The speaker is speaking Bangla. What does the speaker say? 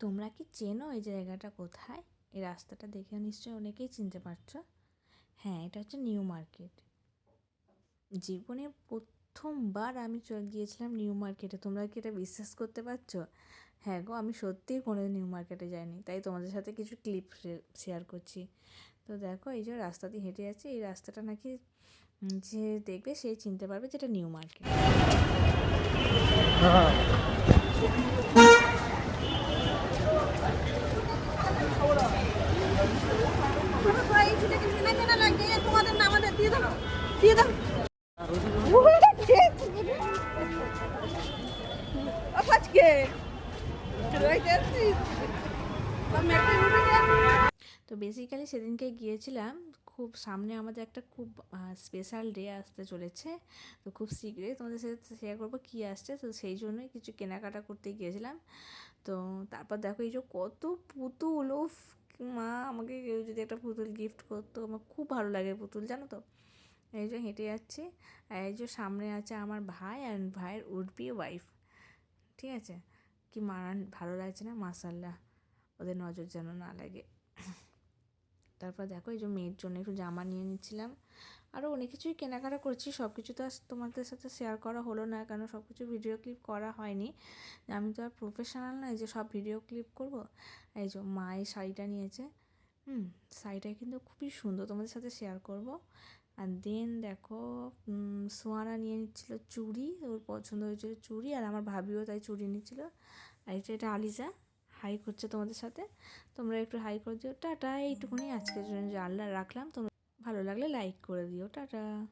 তোমরা কি চেনো এই জায়গাটা কোথায়? এই রাস্তাটা দেখে নিশ্চয়ই অনেকেই চিনতে পারছ। হ্যাঁ এটা হচ্ছে নিউ মার্কেট। জীবনে প্রথমবার আমি চলে গিয়েছিলাম নিউ মার্কেটে। তোমরা কি এটা বিশ্বাস করতে পারছ? হ্যাঁ গো, আমি সত্যিই কোনো নিউ মার্কেটে যাইনি। তাই তোমাদের সাথে কিছু ক্লিপ শেয়ার করছি। তো দেখো, এই যে রাস্তা দিয়ে হেঁটে যাচ্ছে, এই রাস্তাটা নাকি যে দেখবে সে চিনতে পারবে যেটা নিউ মার্কেট তোমাদের না আমাদের দিয়ে দাও আজকে। তো বেসিক্যালি সেদিনকে গিয়েছিলাম, খুব সামনে আমাদের একটা খুব স্পেশাল ডে আসতে চলেছে। তো খুব শীঘ্রই তোমাদের সাথে শেয়ার করব কী আসছে। তো সেই জন্যই কিছু কেনাকাটা করতে গিয়েছিলাম। তো তারপর দেখো এই যে কত পুতুল, উফ, মা, আমাকে কেউ যদি একটা পুতুল গিফট করতো, আমার খুব ভালো লাগে পুতুল, জানো তো? এই যে হেঁটে যাচ্ছি, আর এই যে সামনে আছে আমার ভাই আর ভাইয়ের উডবি ওয়াইফ ঠিক আছে? কি মারান, ভালো লাগছে না? মাসাল্লাহ ওদের নজর যেন না লাগে। তারপর দেখো, এই যে মেয়ের জন্য একটু জামা নিয়ে নিচ্ছিলাম। আরও অনেক কিছুই কেনাকাটা করছি সব কিছু তো আর তোমাদের সাথে শেয়ার করা হলো না, কেন সব কিছু ভিডিও ক্লিপ করা হয়নি। আমি তো আর প্রফেশনাল নয় যে সব ভিডিও ক্লিপ করব। এই যে মা এই শাড়িটা নিয়েছে। হুম, শাড়িটা কিন্তু খুবই সুন্দর, তোমাদের সাথে শেয়ার করব। আর দেন দেখো সোয়ারা নিয়ে নিচ্ছিল চুড়ি, ওর পছন্দ হয়েছিল চুড়ি, আর আমার ভাবিও তাই চুড়ি নিচ্ছিল। আর এটা এটা আলিজা হাই করছে তোমাদের সাথে। তোমরা একটু হাই করে দিও। টাটা, এইটুকুনি আজকের জন্য জানলা, রাখলাম। তোমরা ভালো লাগলে লাইক করে দিও। টাটা।